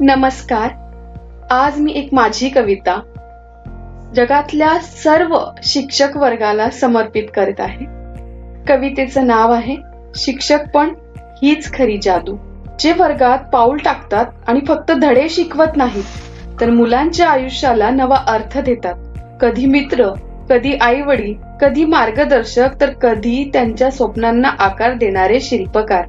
नमस्कार. आज मी एक माझी कविता जगातल्या सर्व शिक्षक वर्गाला समर्पित करत आहे. कवितेचं नाव आहे शिक्षक पण हीच खरी जादू. जे वर्गात पाऊल टाकतात आणि फक्त धडे शिकवत नाहीत तर मुलांच्या आयुष्याला नवा अर्थ देतात. कधी मित्र कधी आई वडील कधी मार्गदर्शक तर कधी त्यांच्या स्वप्नांना आकार देणारे शिल्पकार.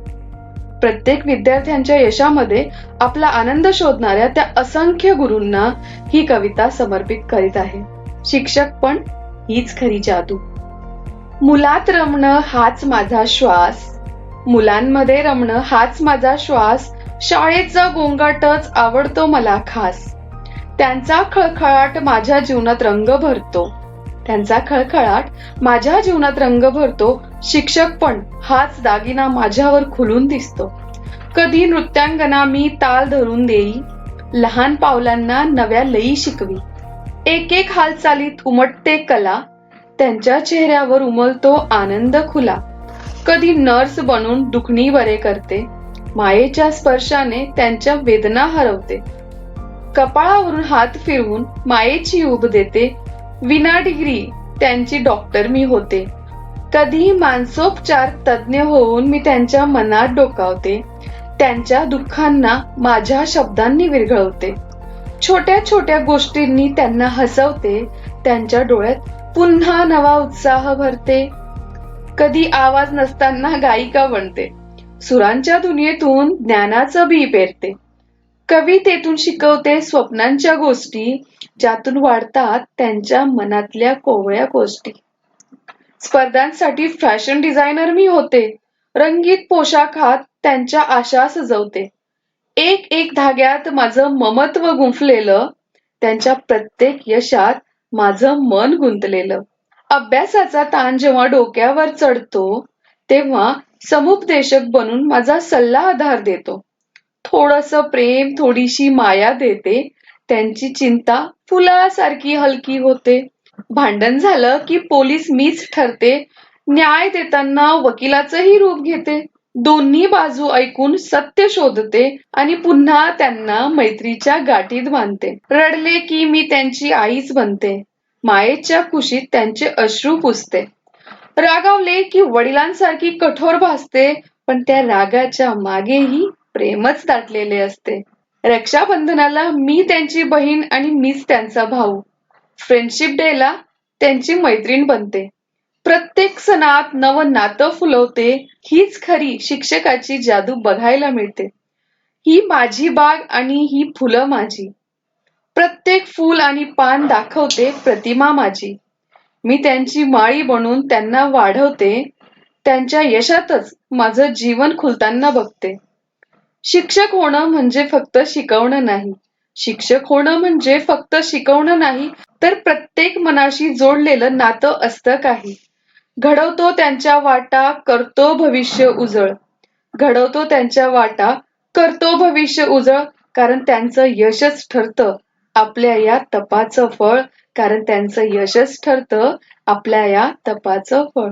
प्रत्येक विद्यार्थ्यांच्या यशामध्ये आपला आनंद शोधणाऱ्या त्या असंख्य गुरूंना ही कविता समर्पित करीत आहे. शिक्षक पण हीच खरी जादू. मुलात रमणं हाच माझा श्वास. मुलांमध्ये रमणं हाच माझा श्वास. शाळेचा गोंगाटच आवडतो मला खास. त्यांचा खळखळाट माझ्या जीवनात रंग भरतो. त्यांचा खळखळाट माझ्या जीवनात रंग भरतो शिक्षक पण हाच दागिना माझ्यावर खुलून दिसतो. कधी नृत्यांगना मी ताल धरून देई लहान पावलांना नव्या लयी शिकवी. एक एक हालचालीत उमटते कला त्यांच्या चेहऱ्यावर उमलतो आनंद खुला. कधी नर्स बनून दुखणी बरे करते मायेच्या स्पर्शाने त्यांच्या वेदना हरवते. कपाळावरून हात फिरवून मायेची उब देते विना डिग्री त्यांची डॉक्टर मी होते. कधी मानसोपचार तज्ज्ञ होऊन मी त्यांच्या मनात डोकावते. त्यांच्या दुःखांना माझ्या शब्दांनी विरघळवते. छोट्या छोट्या गोष्टींनी त्यांना हसवते. त्यांच्या डोळ्यात पुन्हा नवा उत्साह भरते. कधी आवाज नसताना गायिका बनते. सुरांच्या दुनियेतून ज्ञानाचं बी पेरते. कवितेतून शिकवते स्वप्नांच्या गोष्टी ज्यातून वाढतात त्यांच्या मनातल्या कोवळ्या गोष्टी. स्पर्धांसाठी फॅशन डिझायनर मी होते. रंगीत पोशाखात त्यांच्या आशा सजवते. एक एक धाग्यात माझं ममत्व गुंफलेलं त्यांच्या प्रत्येक यशात माझं मन गुंतलेलं. अभ्यासाचा ताण जेव्हा डोक्यावर चढतो तेव्हा समुपदेशक बनून माझा सल्ला आधार देतो. थोडस प्रेम थोडीशी माया देते. त्यांची चिंता फुलासारखी हलकी होते. भांडण झालं की पोलीस मीच ठरते. न्याय देताना वकिलाचंही रूप घेते. दोन्ही बाजू ऐकून सत्य शोधते आणि पुन्हा त्यांना मैत्रीच्या गाठीत बांधते. रडले की मी त्यांची आईच बनते. मायेच्या खुशीत त्यांचे अश्रू पुसते. रागावले की वडिलांसारखी कठोर भासते पण त्या रागाच्या मागेही प्रेमच दाटलेले असते. रक्षाबंधनाला मी त्यांची बहीण आणि मीच त्यांचा भाऊ. फ्रेंडशिप डे ला त्यांची मैत्रीण बनते. प्रत्येक सणात नव नातं फुलवते हीच खरी शिक्षकाची जादू बघायला मिळते. ही माझी बाग आणि ही फुलं माझी. प्रत्येक फूल आणि पान दाखवते प्रतिमा माझी. मी त्यांची माळी बनून त्यांना वाढवते त्यांच्या यशातच माझं जीवन खुलताना बघते. शिक्षक होणं म्हणजे फक्त शिकवणं नाही. शिक्षक होणं म्हणजे फक्त शिकवणं नाही तर प्रत्येक मनाशी जोडलेलं नातं असतं काही. घडवतो त्यांच्या वाटा करतो भविष्य उजळ. घडवतो त्यांच्या वाटा करतो भविष्य उजळ कारण त्यांचं यशच ठरतं. आपल्या या तपाचं फळ कारण त्यांचं यशच ठरतं आपल्या या तपाचं फळ.